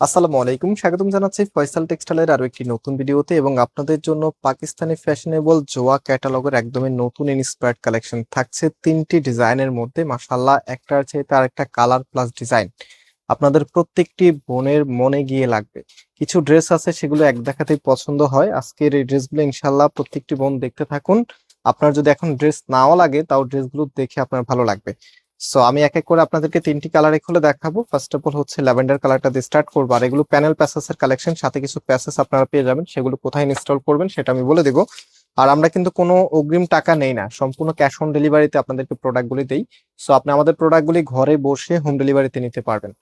আসসালামু আলাইকুম, স্বাগতম জানাচ্ছি ফয়সাল টেক্সটাইলের আরও একটি নতুন ভিডিওতে এবং আপনাদের জন্য পাকিস্তানি ফ্যাশনেবল জোয়া ক্যাটালগের একদমই নতুন ইন্সপায়ার্ড কালেকশন থাকছে তিনটি ডিজাইনের মধ্যে। মাশাআল্লাহ, একটার চেয়ে তার একটা কালার প্লাস ডিজাইন আপনাদের প্রত্যেকটি বোনের মনে গিয়ে লাগবে। কিছু ড্রেস আছে সেগুলো এক দেখাতেই পছন্দ হয়। আজকের এই ড্রেসগুলো ইনশাল্লাহ প্রত্যেকটি বোন দেখতে থাকুন। আপনার যদি এখন ড্রেস নাও লাগে, তাও ড্রেসগুলো দেখে আপনার ভালো লাগবে। সো আমি এক এক করে আপনাদেরকে তিনটি কালারে খুলে দেখাবো। ফার্স্ট অফ অল হচ্ছে ল্যাভেন্ডার কালারটা দিয়ে স্টার্ট করব। আর এগুলো প্যানেল প্যাসেসের কালেকশন সাথে কিছু প্যাসেস আপনারা পেয়ে যাবেন। সেগুলো কোথায় ইনস্টল করবেন সেটা আমি বলে দেবো। আর আমরা কিন্তু কোনো অগ্রিম টাকা নেই না। সম্পূর্ণ ক্যাশ অন ডেলিভারিতে আপনাদেরকে প্রোডাক্টগুলি দেই। সো আপনি আমাদের প্রোডাক্টগুলি ঘরে বসে হোম ডেলিভারিতে নিতে পারবেন।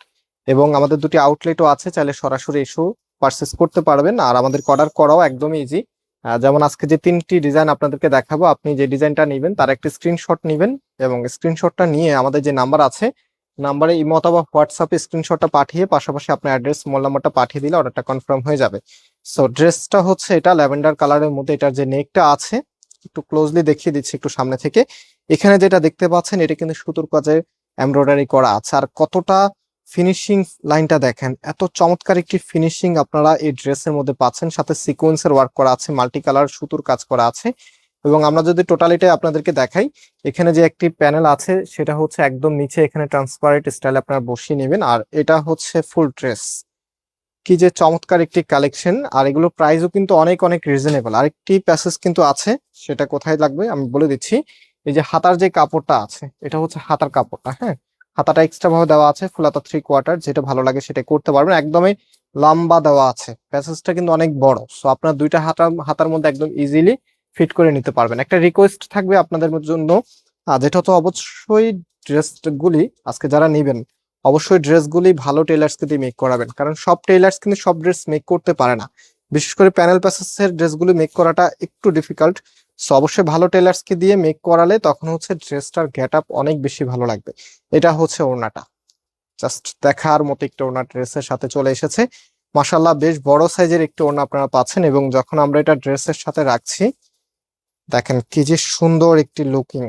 এবং আমাদের দুটি আউটলেটও আছে। চাইলে সরাসরি এসেও পারচেস করতে পারবেন। আর আমাদের অর্ডার করাও একদমই ইজি যেমন আজকে যে তিনটি ডিজাইন আপনাদেরকে দেখাবো, আপনি যে ডিজাইনটা নেবেন, তার একটি স্ক্রিনশট নেবেন এবং স্ক্রিনশটটা নিয়ে আমাদের যে নাম্বার আছে নাম্বারে ইমো অথবা হোয়াটসঅ্যাপে স্ক্রিনশটটা পাঠিয়ে পাশাপাশি আপনার অ্যাড্রেস মোবাইল নাম্বারটা পাঠিয়ে দিলে অর্ডারটা কনফার্ম হয়ে যাবে। সো ড্রেসটা হচ্ছে এটা ল্যাভেন্ডার কালারের মধ্যে, এটার যে নেকটা আছে, একটু ক্লোজলি দেখিয়ে দিচ্ছি একটু সামনে থেকে। এখানে যেটা দেখতে পাচ্ছেন, এটা কিন্তু সুতোর কাজে এমব্রয়ডারি করা আছে। আর কতটা ফিনিশিং লাইনটা দেখেন। এত চমৎকার একটি ফিনিশিং আপনারা এই ড্রেসের মধ্যে পাচ্ছেন। সাথে সিকোয়েন্সের ওয়ার্ক করা আছে মাল্টি কালার সুতোর কাজ করা আছে। এবং আমরা যদি টোটালিটাই আপনাদেরকে দেখাই, এখানে যে একটি প্যানেল আছে, সেটা হচ্ছে একদম নিচে এখানে ট্রান্সপারেন্ট স্টাইল আপনারা বসিয়ে নেবেন। আর এটা হচ্ছে ফুল ড্রেস কি যে চমৎকার একটি কালেকশন আর এগুলো প্রাইসও কিন্তু অনেক অনেক রিজনেবল আরেকটি প্যাসেজ কিন্তু আছে, সেটা কোথায় লাগবে আমি বলে দিচ্ছি। এই যে হাতার যে কাপড়টা আছে, এটা হচ্ছে হাতার কাপড়টা হ্যাঁ? হাতাটা এক্সট্রা ভাবে দেওয়া আছে ফুল হাতা থ্রি কোয়ার্টার যেটা ভালো লাগে সেটা করতে পারবেন। একদমই লম্বা দেওয়া আছে। প্যাসেজটা কিন্তু অনেক বড় সো আপনার দুইটা হাতা, হাতার মধ্যে একদম ইজিলি ফিট করে নিতে পারবেন। একটা রিকোয়েস্ট থাকবে আপনাদের জন্য যেটা তো অবশ্যই ড্রেস গুলি আজকে যারা নেবেন, অবশ্যই ড্রেসগুলি ভালো টেলার্সকে দিয়ে মেক করাবেন। কারণ সব টেলার্স কিন্তু সব ড্রেস মেক করতে পারে না। বিশেষ করে প্যানেল প্যাসেসের ড্রেসগুলি মেক করাটা একটু ডিফিকাল্ট সো অবশ্যই ভালো টেলার্সকে দিয়ে মেক করালে তখন হচ্ছে ড্রেসটার গেট আপ অনেক বেশি ভালো লাগবে। এটা হচ্ছে ওড়নাটা। জাস্ট দেখার মতো একটা ওড়না ড্রেসের সাথে চলে এসেছে। মাসাল্লাহ বেশ বড় সাইজের একটি ওড়না আপনারা পাচ্ছেন এবং যখন আমরা এটা ড্রেসের সাথে রাখছি, দেখেন কি যে সুন্দর একটি লুকিং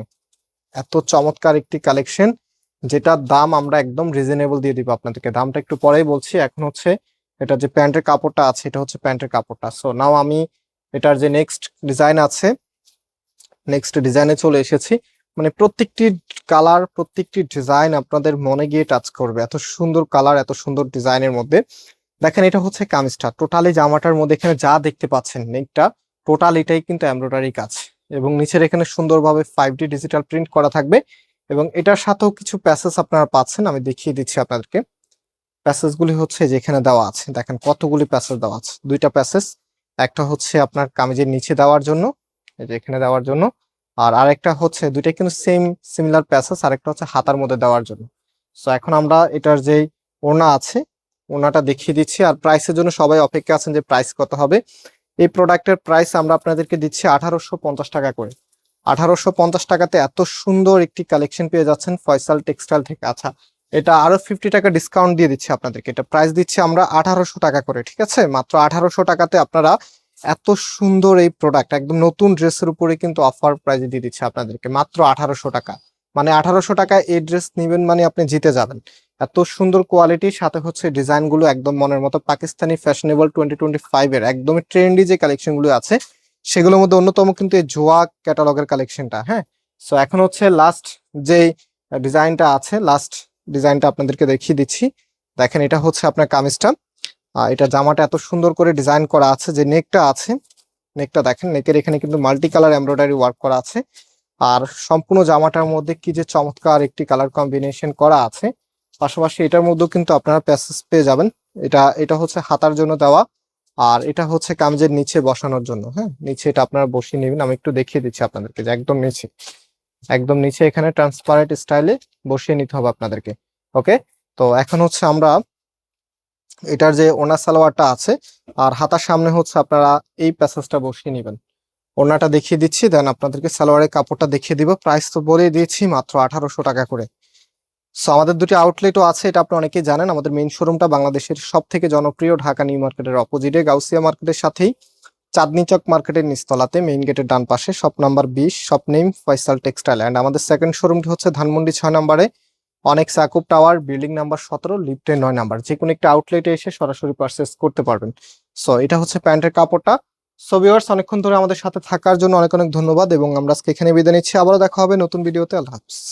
এত চমৎকার একটি কালেকশন যেটার দাম আমরা একদম রিজনেবল দিয়ে দিব আপনাদেরকে। দামটা একটু পরেই বলছি, এখন হচ্ছে এটা যে প্যান্টের কাপড়টা আছে, এটা হচ্ছে প্যান্টের কাপড়টা। সো নাও আমি এটার যে নেক্সট ডিজাইন আছে নেক্সট ডিজাইনে চলে এসেছি। মানে প্রত্যেকটি কালার প্রত্যেকটি ডিজাইন আপনাদের মনে গিয়ে টাচ করবে। এত সুন্দর কালার এত সুন্দর ডিজাইনের মধ্যে। দেখেন, এটা হচ্ছে কামিজটা টোটালি জামাটার মধ্যে এখানে যা দেখতে পাচ্ছেন নেকটা টোটাল এটাই কিন্তু এমব্রয়ডারি কাজ। এবং নিচের এখানে সুন্দরভাবে ফাইভ ডিজিটাল প্রিন্ট করা থাকবে। এবং এটার সাথেও কিছু প্যাসেজ আপনারা পাচ্ছেন, আমি দেখিয়ে দিচ্ছি আপনাদেরকে। প্যাসেজগুলি হচ্ছে যেখানে দেওয়া আছে। দেখেন কতগুলি প্যাসেজ দেওয়া আছে। দুইটা প্যাসেজ, একটা হচ্ছে আপনার কামিজের নিচে দেওয়ার জন্য এখানে দেওয়ার জন্য, আর আরেকটা হচ্ছে দুইটা কিন্তু সেম সিমিলার প্যাসেজ, আরেকটা হচ্ছে হাতার মধ্যে দেওয়ার জন্য। সো এখন আমরা এটার যে ওড়না আছে, ওড়নাটা দেখিয়ে দিচ্ছি। আর প্রাইসের জন্য সবাই অপেক্ষা আছেন যে প্রাইস কত হবে। এই প্রোডাক্টের প্রাইস আমরা আপনাদেরকে দিচ্ছি আঠারোশো পঞ্চাশ টাকা করে। আঠারোশো পঞ্চাশ টাকাতে এত সুন্দর একটি কালেকশন পেয়ে যাচ্ছেন ফয়সাল টেক্সটাইল থেকে। আচ্ছা এটা আরও ফিফটি টাকা ডিসকাউন্ট দিয়ে দিচ্ছি আপনাদেরকে। এটা প্রাইস দিচ্ছি আমরা আঠারোশো টাকা করে, ঠিক আছে? মাত্র আঠারোশো টাকাতে আপনারা এত সুন্দর এই প্রোডাক্ট একদম নতুন ড্রেসের উপরে কিন্তু অফার প্রাইজে দিয়ে দিচ্ছে আপনাদেরকে, মাত্র আঠারোশো টাকা। মানে আঠারোশো টাকা এই ড্রেস নেবেন মানে আপনি জিতে যাবেন। এত সুন্দর কোয়ালিটির সাথে হচ্ছে ডিজাইনগুলো একদম মনের মতো Pakistani fashionable twenty twenty five এর, একদমই ট্রেন্ডি যে কালেকশনগুলো আছে, সেগুলোর মধ্যে অন্যতম কিন্তু এই জোয়া ক্যাটালগের কালেকশনটা হ্যাঁ? সো এখন হচ্ছে লাস্ট যে ডিজাইনটা আছে লাস্ট ডিজাইনটা আপনাদেরকে দেখিয়ে দিচ্ছি। দেখেন, এটা হচ্ছে আপনার কামিজটা। এটা জামাটা এত সুন্দর করে ডিজাইন করা আছে যে নেকটা আছে। নেকটা দেখেন, নেকের এখানে কিন্তু মাল্টি কালার এমব্রয়ডারি ওয়ার্ক করা আছে। আর সম্পূর্ণ জামাটার মধ্যে কি যে চমৎকার একটি কালার কম্বিনেশন করা আছে। পাশাপাশি এটার মধ্যেও কিন্তু আপনারা প্যাসেজ পেয়ে যাবেন। এটা এটা হচ্ছে হাতার জন্য দেওয়া। আর এটা হচ্ছে কামিজের নিচে বসানোর জন্য। হ্যাঁ নিচে এটা আপনারা বসিয়ে নেবেন। আমি একটু দেখিয়ে দিচ্ছি আপনাদেরকে যে একদম নিচে। একদম নিচে এখানে ট্রান্সপারেন্ট স্টাইলে বসিয়ে নিতে হবে আপনাদেরকে ওকে তো এখন হচ্ছে আমরা এটার যে ওনার সালোয়ারটা আছে, আর হাতার সামনে হচ্ছে আপনারা এই প্যাসেজটা বসিয়ে নেবেন। ওনাটা দেখিয়ে দিচ্ছি দেন আপনাদেরকে সালোয়ারের কাপড়টা দেখিয়ে দিব। প্রাইস তো বলেই দিয়েছি, মাত্র আঠারোশো টাকা করে। সো আমাদের দুটি আউটলেটও আছে, এটা আপনি অনেকেই জানেন। আমাদের মেইন শোরুমটা বাংলাদেশের সব থেকে জনপ্রিয় ঢাকা নিউ মার্কেটের অপোজিটে গাউসিয়া মার্কেটের সাথেই। চাঁদনি চক মার্কেটের নিচতলাতে মেইন গেটের ডান পাশে শপ নাম্বার বিশ shop name Faisal textile and আমাদের সেকেন্ড শোরুমটি হচ্ছে ধানমন্ডি ছয় নম্বরে। অনেক সাকুব টাওয়ার বিল্ডিং নাম্বার সতেরো লিফটের নয় নাম্বার। যে কোনো একটা আউটলেটে এসে সরাসরি পারচেস করতে পারবেন। সো এটা হচ্ছে প্যান্টের কাপড়টা। সো ভিউয়ার্স অনেকক্ষণ ধরে আমাদের সাথে থাকার জন্য অনেক অনেক ধন্যবাদ এবং আমরা আজকে এখানে বিদায় নিচ্ছি। আবারও দেখা হবে নতুন ভিডিওতে আল্লাহ হাফিজ।